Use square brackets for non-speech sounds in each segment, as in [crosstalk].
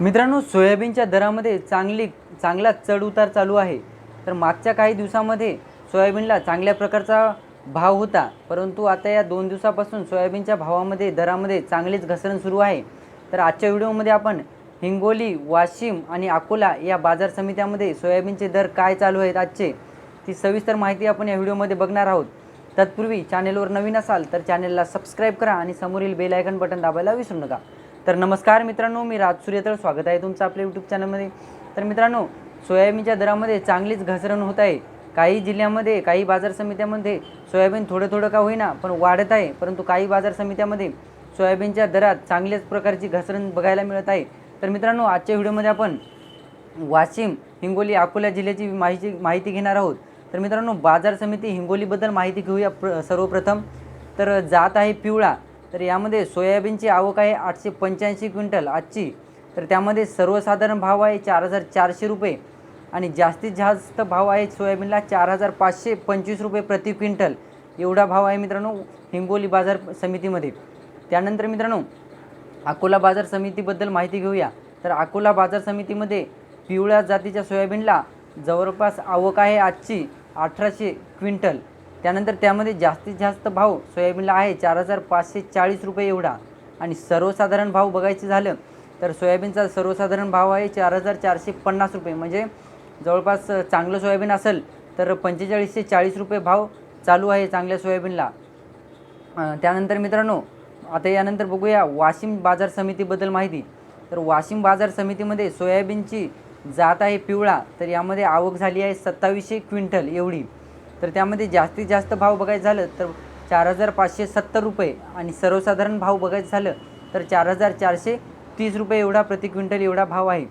मित्रांनो सोयाबीनच्या दरामध्ये चांगली चांगला चढउतार चालू आहे. तर मागच्या काही दिवसामध्ये सोयाबीनला चांगल्या प्रकारचा भाव होता. परंतु आता या दोन दिवसापासून सोयाबीनच्या भावामध्ये दरामध्ये चांगलीच घसरण सुरू आहे. तर आजच्या व्हिडिओमध्ये आपण हिंगोली वाशिम आणि अकोला या बाजार समित्यामध्ये सोयाबीनचे दर काय चालू आहेत आजचे ती सविस्तर माहिती आपण या व्हिडिओमध्ये बघणार आहोत. तत्पूर्वी चॅनेलवर नवीन असाल तर चॅनेलला सबस्क्राईब करा आणि समोरील बेल आयकन बटन दाबायला विसरू नका. तर नमस्कार मित्रांनो मी राज सूर्यतळ. स्वागत आहे तुमचं आपल्या यूट्यूब चॅनलमध्ये तर मित्रांनो सोयाबीनच्या दरामध्ये चांगलीच घसरण होत आहे. काही जिल्ह्यामध्ये काही बाजार समित्यामध्ये सोयाबीन थोडं थोडं का होईना पण वाढत आहे. परंतु काही बाजार समित्यामध्ये सोयाबीनच्या दरात चांगल्याच प्रकारची घसरण बघायला मिळत आहे. तर मित्रांनो आजच्या व्हिडिओमध्ये आपण वाशिम हिंगोली अकोला जिल्ह्याची माहिती माहिती घेणार आहोत. तर मित्रांनो बाजार समिती हिंगोलीबद्दल माहिती घेऊया प्र सर्वप्रथम. तर जात आहे पिवळा. तर यामध्ये सोयाबीनची आवक आहे आठशे पंच्याऐंशी क्विंटल आजची. तर त्यामध्ये सर्वसाधारण भाव आहे चार हजार चारशे रुपये आणि जास्तीत जास्त भाव आहे सोयाबीनला चार हजार पाचशे पंचवीस रुपये प्रति क्विंटल. एवढा भाव आहे मित्रांनो हिंगोली बाजार समितीमध्ये. त्यानंतर मित्रांनो अकोला बाजार समितीबद्दल माहिती घेऊया. तर अकोला बाजार समितीमध्ये पिवळ्या जातीच्या सोयाबीनला जवळपास आवक आहे आजची अठराशे क्विंटल. त्यानंतर त्यामध्ये जास्तीत जास्त भाव सोयाबीनला आहे चार हजार पाचशे चाळीस रुपये एवढा. आणि सर्वसाधारण भाव बघायचे झालं तर सोयाबीनचा सर्वसाधारण भाव आहे चार हजार चारशे पन्नास रुपये. म्हणजे जवळपास चांगलं सोयाबीन असेल तर पंचेचाळीसशे चाळीस रुपये भाव चालू आहे चांगल्या सोयाबीनला. त्यानंतर मित्रांनो आता यानंतर बघूया वाशिम बाजार समितीबद्दल माहिती. तर वाशिम बाजार समितीमध्ये सोयाबीनची जात आहे पिवळा तर यामध्ये आवक झाली आहे सत्तावीसशे क्विंटल एवढी. तर त्यामध्ये जास्तीत जास्त भाव बघायचं झालं तर चार हजार पाचशे सत्तर रुपये आणि सर्वसाधारण भाव बघायचं झालं तर चार हजार चारशे तीस रुपये एवढा प्रति क्विंटल एवढा भाव आहे.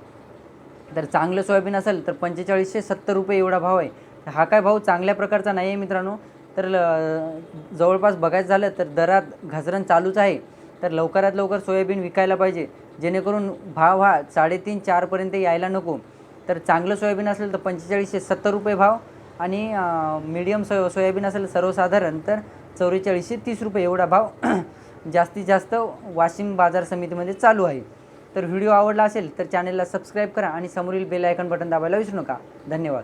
तर चांगलं सोयाबीन असेल तर पंचेचाळीसशे सत्तर रुपये एवढा भाव आहे. हा काय भाव चांगल्या प्रकारचा नाही आहे मित्रांनो. तर ल- जवळपास बघायचं झालं तर दरात घसरण चालूच आहे. तर लवकरात लवकर सोयाबीन विकायला पाहिजे. जेणेकरून भाव हा साडेतीन चारपर्यंत यायला नको. तर चांगलं सोयाबीन असेल तर पंचेचाळीसशे सत्तर रुपये भाव. आणि मीडियम सो सोयाबीन असेल सर्वसाधारण तर चौवेचाळीसशे तीस रुपये एवढा भाव [clears throat] जास्तीत जास्त वाशिम बाजार समितीमध्ये चालू आहे. तर व्हिडिओ आवडला असेल तर चॅनेलला सबस्क्राईब करा आणि समोरील बेल आयकॉन बटन दाबायला विसरू नका. धन्यवाद.